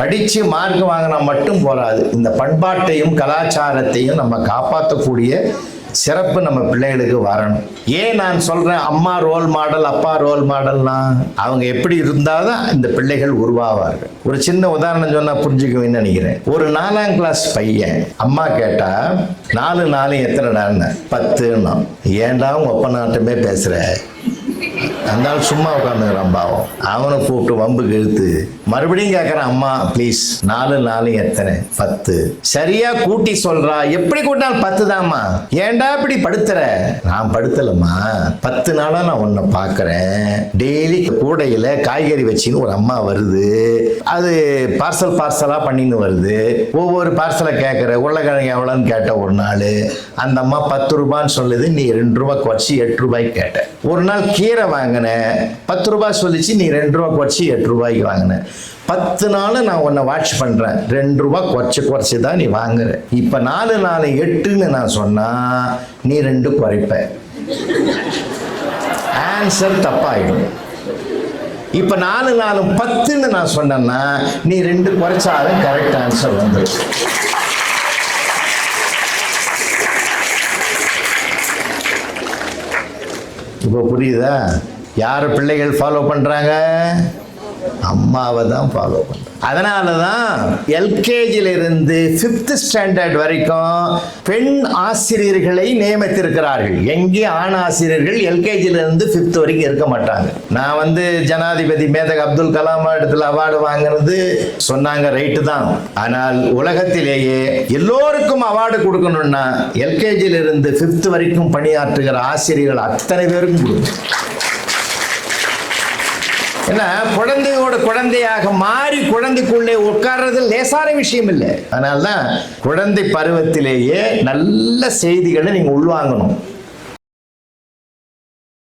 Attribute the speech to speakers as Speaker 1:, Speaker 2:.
Speaker 1: படித்து மார்க் வாங்கினா மட்டும் போராது இந்த பண்பாட்டையும் கலாச்சாரத்தையும் நம்ம காப்பாற்றக்கூடிய சிறப்பு நம்ம பிள்ளைகளுக்கு வரணும். ஏன் நான் சொல்கிறேன் அம்மா ரோல் மாடல் அப்பா ரோல் மாடல்னா அவங்க எப்படி இருந்தால் தான் இந்த பிள்ளைகள் உருவாவார்கள். ஒரு சின்ன உதாரணம் சொன்னால் புரிஞ்சுக்குவேன்னு நினைக்கிறேன். ஒரு நாலாம் கிளாஸ் பையன் அம்மா கேட்டால் நாலு நாலு எத்தனைடான்னு பத்துன்னா ஏன்டா உங்கள் ஒப்ப பேசுகிற அந்த அதனால சும்மா உட்காந்துக்கிறான் பாவம். அவனை கூப்பிட்டு வம்புக்கு இழுத்து மறுபடியும் கேட்கறான் அம்மா ப்ளீஸ் நாலு நாலு எத்தனை? பத்து. சரியா கூட்டி சொல்றா எப்படி கூட்டினாலும் பத்து தாம்மா ஏன்டா இப்படி படுத்துற? நான் படுத்தலம்மா. பத்து நாளா நான் உன்னை பார்க்குறேன் டெய்லி கூடையில காய்கறி வச்சின்னு ஒரு அம்மா வருது. அது பார்சல் பார்சலா பண்ணின்னு வருது. ஒவ்வொரு பார்சலை கேட்குற உருளைக்கிழங்கு எவ்வளோன்னு கேட்ட ஒரு நாள். அந்த அம்மா பத்து ரூபான்னு சொல்லுது. நீ ரெண்டு ரூபா குறைச்சி எட்டு ரூபாய்க்கு கேட்ட. ஒரு நாள் கீரை வாங்க வாங்கினேன் பத்து ரூபாய் சொல்லிச்சு நீ ரெண்டு ரூபா குறைச்சி எட்டு ரூபாய்க்கு வாங்கினேன் பத்து நாள் நான் உன்னை வாட்ச் பண்ணுறேன் ரெண்டு ரூபா குறைச்சி குறைச்சி தான் நீ வாங்குற. இப்போ நாலு நாலு எட்டுன்னு நான் சொன்னால் நீ ரெண்டு குறைப்ப. ஆன்சர் தப்பாயிடும். இப்போ நாலு நாலு பத்துன்னு நான் சொன்னேன்னா நீ ரெண்டு குறைச்சாலும் கரெக்ட் ஆன்சர் வந்துடும் இப்போ புரியுதா? யார் பிள்ளைகள் ஃபாலோ பண்ணுறாங்க அம்மாவை தான் ஃபாலோ பண்ணுறாங்க அதனால தான் எல்கேஜில ஃபிஃப்த்து ஃபிஃப்த் ஸ்டாண்டர்ட் வரைக்கும் பெண் ஆசிரியர்களை நியமித்திருக்கிறார்கள். எங்கே ஆண் ஆசிரியர்கள் எல்கேஜிலிருந்து ஃபிஃப்த் வரைக்கும் இருக்க மாட்டாங்க. நான் வந்து ஜனாதிபதி மேதக் அப்துல் கலாம் இடத்துல அவார்டு வாங்கினது சொன்னாங்க ரைட்டு தான். ஆனால் உலகத்திலேயே எல்லோருக்கும் அவார்டு கொடுக்கணும்னா எல்கேஜில இருந்து ஃபிஃப்த் வரைக்கும் பணியாற்றுகிற ஆசிரியர்கள் அத்தனை பேருக்கும் கொடுக்கணும் ஏன்னா குழந்தையோட குழந்தையாக மாறி குழந்தைக்குள்ளே உட்கார்றது லேசான விஷயம் இல்லை அதனால தான் குழந்தை பருவத்திலேயே நல்ல செய்திகளை நீங்கள் உள்வாங்கணும்.